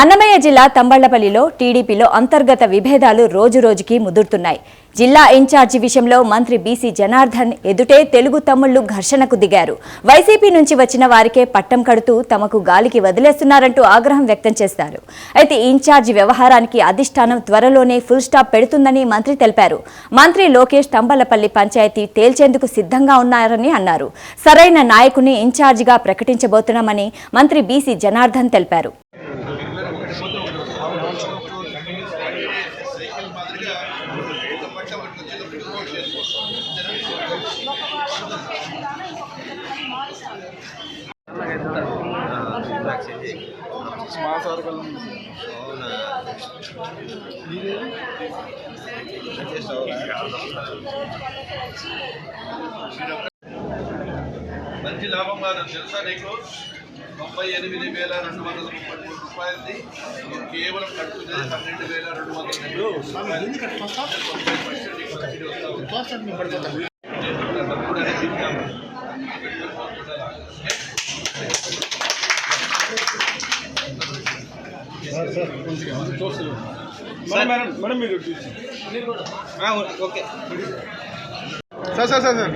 అన్నమయ్య జిల్లా తంబళ్ళపల్లిలో టీడీపీలో అంతర్గత విభేదాలు రోజురోజుకి ముదురుతున్నాయి. జిల్లా ఇన్ఛార్జి విషయంలో మంత్రి బీసీ జనార్దన్ ఎదుటే తెలుగు తమ్ముళ్ళు ఘర్షణకు దిగారు. వైసీపీ నుంచి వచ్చిన వారికే పట్టం కడుతూ తమకు గాలికి వదిలేస్తున్నారంటూ ఆగ్రహం వ్యక్తం చేశారు. అయితే ఇన్ఛార్జి వ్యవహారానికి అధిష్టానం త్వరలోనే ఫుల్ స్టాప్ పెడుతుందని మంత్రి తెలిపారు. మంత్రి లోకేష్ తంబళ్ళపల్లి పంచాయతీ తేల్చేందుకు సిద్ధంగా ఉన్నారని అన్నారు. సరైన నాయకుని ఇన్ఛార్జిగా ప్రకటించబోతున్నామని మంత్రి బీసీ జనార్దన్ తెలిపారు. మంచి లాభం కాదు తెలుసా నీకు తొంభై ఎనిమిది వేల రెండు వందల ముప్పై మూడు రూపాయలది కేవలం కట్టుకునేది పన్నెండు వేల రెండు వందల రెండు రూపాయలు. తొంభై పర్సెంట్ నీకు సబ్సిడీ వస్తా ఉంది. డబ్బులు కూడా అనేది ఇస్తాము. మేడం మేడం మీరు okay. Sir sir sir sir.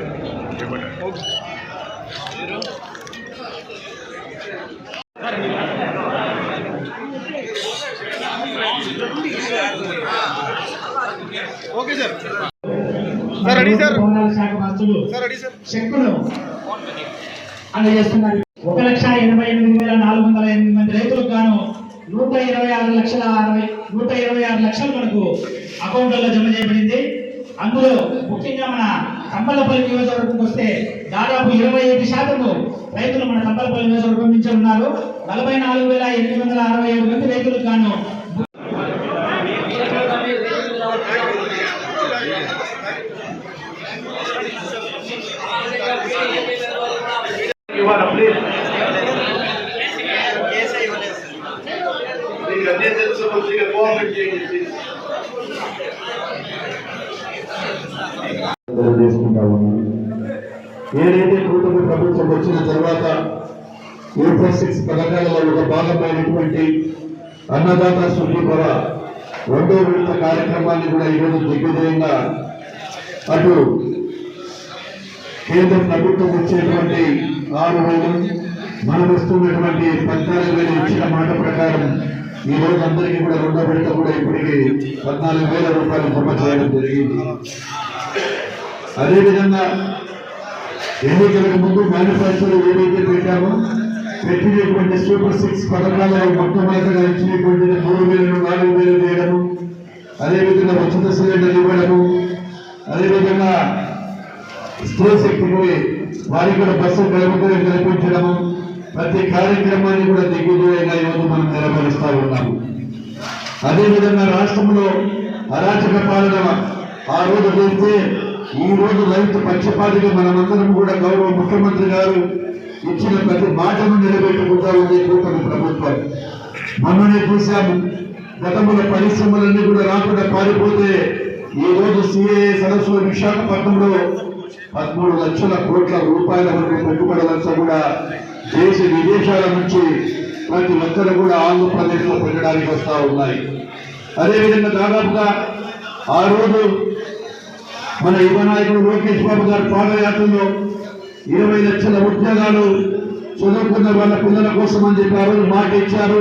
Okay sir. Sir ready sir. Sir ready sir. చెక్కును అందజేస్తున్నారు. ఒక లక్ష ఎనభై ఎనిమిది వేల నాలుగు వందల ఎనిమిది మంది రైతులకు గాను నూట ఇరవై ఆరు లక్షల అరవై నూట ఇరవై ఆరు లక్షలు మనకు అకౌంట్లలో జమ చేయబడింది. అందులో ముఖ్యంగా మన కంపలపల్లి నియోజకవర్గంకి వస్తే దాదాపు ఇరవై ఐదు శాతము రైతులు మన కంపలపల్లి నియోజకవర్గం నుంచి ఉన్నారు. నలభై నాలుగు వేల ఎనిమిది వందల అరవై ఏడు మంది రైతులకు గాను మీకు అన్నీ తెలుసు కొద్దిగా కోఆపరేట్ చేయండి ప్లీజ్ చేసుకుంటా ఉన్నాను ఏదైతే కూటమి ప్రభుత్వం వచ్చిన తర్వాత ఇన్ఫోసిక్స్ పథకాలలో ఒక భాగమైనటువంటి అన్నదాత సుఖీపర రెండో విడత కార్యక్రమాన్ని కూడా ఈరోజు దిగ్విజయంగా అటు కేంద్ర ప్రభుత్వం వచ్చేటువంటి ఆరు వేలు మనం వస్తున్నటువంటి పద్నాలుగు వేలు ఇచ్చిన మాట ప్రకారం ఈ రోజు అందరికీ కూడా రెండో విడత కూడా ఇప్పటికి పద్నాలుగు వేల రూపాయలు జమ చేయడం జరిగింది. అదేవిధంగా ఎన్నికలకు ముందు మేనిఫెస్టోలో ఏదైతే పెట్టామో పెట్టినటువంటి సూపర్ సిక్స్ పథకాలు మొట్టమొదటిగా ఇచ్చినటువంటి మూడు వేలను నాలుగు వేలు చేయడము అదేవిధంగా ఉచిత సిలిండర్ ఇవ్వడము అదేవిధంగా స్త్రీ శక్తికి వారికి కూడా బస్సు కలుపుకొని కల్పించడము ప్రతి కార్యక్రమాన్ని కూడా దిగుదూరంగా ఈరోజు మనం నెరవేరుస్తా ఉన్నాము. అదేవిధంగా రాష్ట్రంలో అరాచక పాలన ఆ రోజు చేస్తే ఈ రోజు రైతు పక్షపాతిగా మనమందరం కూడా గౌరవ ముఖ్యమంత్రి గారు ఇచ్చిన ప్రతి మాటను నిలబెట్టుకుంటా ఉంది కూటమి ప్రభుత్వం. మొన్ననే చూశాము గతంలో పరిశ్రమలన్నీ కూడా రాకుండా పారిపోతే ఈ రోజు సిఏ సదస్సు విశాఖపట్నంలో పదమూడు లక్షల కోట్ల రూపాయల వరకు పెట్టుబడులంతా కూడా దేశ విదేశాల నుంచి ప్రతి ఒక్కరు కూడా ఆంధ్రప్రదేశ్లో పెట్టడానికి వస్తా ఉన్నాయి. అదేవిధంగా దాదాపుగా ఆ రోజు మన యువ నాయకుడు లోకేష్ బాబు గారి పాదయాత్రలో ఇరవై లక్షల ఉద్యోగాలు చదువుకున్న వాళ్ళ పిల్లల కోసం అని చెప్పి ఆ రోజు మాట ఇచ్చారు.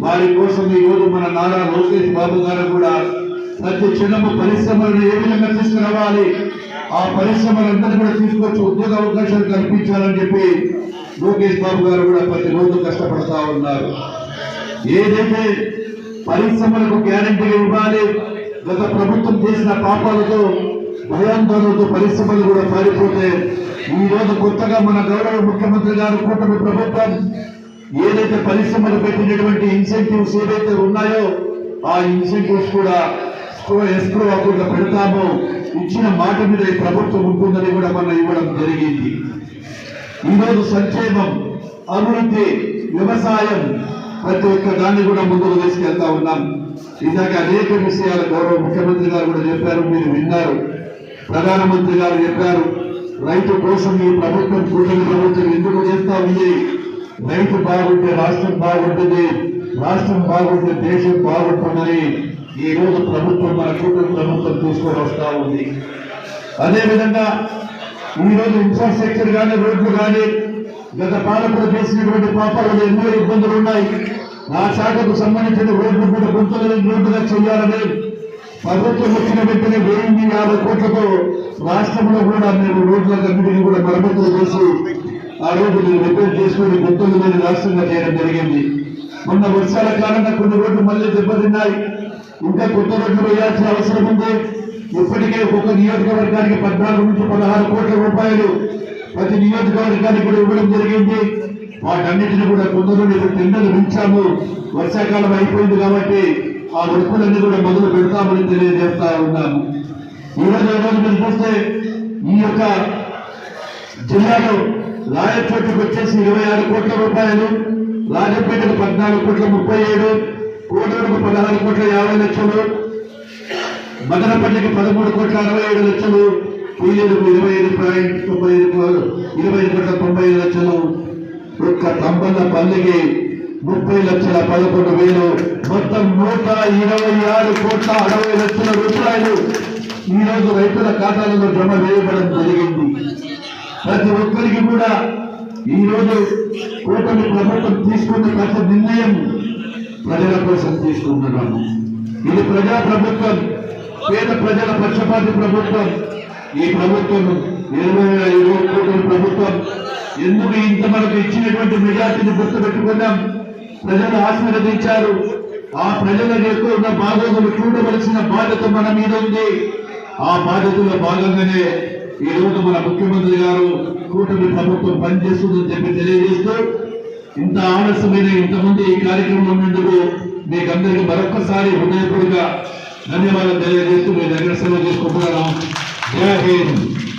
వారి కోసం ఈ రోజు మన నారా లోకేష్ బాబు గారు కూడా ప్రతి చిన్న పరిశ్రమలను ఏ విధంగా తీసుకురావాలి? ఆ పరిశ్రమలందరూ కూడా తీసుకొచ్చి ఉద్యోగ అవకాశాలు కల్పించాలని చెప్పి లోకేష్ బాబు గారు కూడా ప్రతి రోజు కష్టపడతా ఉన్నారు. ఏదైతే పరిశ్రమలకు గ్యారంటీలు ఇవ్వాలి గత ప్రభుత్వం చేసిన పాపాలతో భయాందోళనతో పరిశ్రమలు కూడా పారిపోతే ఈ రోజు కొత్తగా మన గౌరవ ముఖ్యమంత్రి గారు కూటమి ప్రభుత్వం ఏదైతే పరిశ్రమలు పెట్టినటువంటి ఇన్సెంటివ్స్ ఏవైతే ఉన్నాయో ఆ ఇన్సెంటివ్స్ కూడా ఎస్క్రో అకౌంట్ పెడతామో. ఇచ్చిన మాట మీద ఈ ప్రభుత్వం ఉంటుందని కూడా మనం ఇవ్వడం జరిగింది. ఈరోజు సంక్షేమం అభివృద్ధి వ్యవసాయం ప్రతి ఒక్క దాన్ని కూడా ముందుకు తీసుకెళ్తా ఉన్నాం. ఇందాక అనేక విషయాలు గౌరవ ముఖ్యమంత్రి గారు కూడా చెప్పారు మీరు విన్నారు. ప్రధానమంత్రి గారు చెప్పారు రైతు కోసం ఈ ప్రభుత్వం కూటమి ప్రభుత్వం ఎందుకు చేస్తా ఉంది? రైతు బాగుంటే రాష్ట్రం బాగుంటుంది రాష్ట్రం బాగుంటే దేశం బాగుంటుందని ఈ రోజు ప్రభుత్వం మన కూటమి ప్రభుత్వం తీసుకొని వస్తా ఉంది. అదేవిధంగా ఈ రోజు ఇన్ఫ్రాస్ట్రక్చర్ కానీ రోడ్లు కానీ గత పాలకులు చేసినటువంటి పాపాలు ఎన్నో ఇబ్బందులు ఉన్నాయి. ఆ శాఖకు సంబంధించిన రోడ్లు కూడా గుంతలు రోడ్డుగా చేయాలని ప్రభుత్వం వచ్చిన వెంటనే వెయ్యి యాభై కోట్లతో రాష్ట్రంలో కూడా మేము రోడ్ల కమిటీని కూడా మరమ్మతులు చేసి ఆ రోజు రిపేర్ చేసుకుని గుంతలు లేని రాష్ట్రంగా చేయడం జరిగింది. మొన్న వర్షాల కారణంగా కొన్ని రోడ్లు మళ్ళీ దెబ్బతిన్నాయి. ఇంకా కొత్త రోడ్లు వేయాల్సిన అవసరం ఉంది. ఇప్పటికే ఒక్కొక్క నియోజకవర్గానికి పద్నాలుగు నుంచి పదహారు కోట్ల రూపాయలు ప్రతి నియోజకవర్గానికి కూడా ఇవ్వడం జరిగింది. వాటన్నిటిని కూడా కొందరు టెండర్లు పెంచాము వర్షాకాలం అయిపోయింది కాబట్టి ఆ వృత్తులన్నీ కూడా మొదలు పెడతామని తెలియజేస్తా ఉన్నాము. ఈ రోజు ఈ మీరు చూస్తే ఈ యొక్క జిల్లాలో రాయచోటుకు వచ్చేసి ఇరవై ఆరు కోట్ల రూపాయలు రాజపేటకు పద్నాలుగు కోట్ల ముప్పై ఏడు కోడూరుకు పదహారు కోట్ల యాభై లక్షలు మదనపల్లికి పదమూడు కోట్ల అరవై ఏడు లక్షలు పీలేరుకు ఇరవై ఐదు పాయింట్ తొంభై ఐదు ఇరవై ఐదు కోట్ల తొంభై ఐదు లక్షలు. ఒక్క తంబల్ల పల్లికి ముప్పై లక్షల పదకొండు వేలు. మొత్తం నూట ఇరవై ఆరు కోట్ల అరవై లక్షల రూపాయలు. ఈ రోజు రైతుల ఖాతాలలో జమ వేయబడడం జరిగింది. ప్రతి ఒక్కరికి కూడా ఈ రోజు కూటమి ప్రభుత్వం తీసుకున్న ప్రతి నిర్ణయం ప్రజల కోసం తీసుకుంటున్నాము. ఇది ప్రజా ప్రభుత్వం పేద ప్రజల పక్షపాతి ప్రభుత్వం. ఈ ప్రభుత్వం ఇరవై ఐదు ప్రభుత్వం. ఎందుకు ఇంత మనకు ఇచ్చినటువంటి మెజార్టీని గుర్తుపెట్టుకున్నాం? ప్రజలు ఆశీర్వదించారు. ఆ ప్రజల యొక్క ఉన్న చూడవలసిన బాధ్యత మన మీద ఉంది. ఆ బాధ్యతలో భాగంగానే ఈ రోజు మన ముఖ్యమంత్రి గారు కూటమి ప్రభుత్వం పనిచేస్తుందని చెప్పి తెలియజేస్తూ ఇంత ఆలస్యమైన ఇంతమంది ఈ కార్యక్రమం ఉన్నందుకు మీకందరికీ మరొక్కసారి హృదయపూర్వక ధన్యవాదాలు తెలియజేస్తూ మీ దగ్గర సెలవు తీసుకుంటున్నాను. జై హింద్.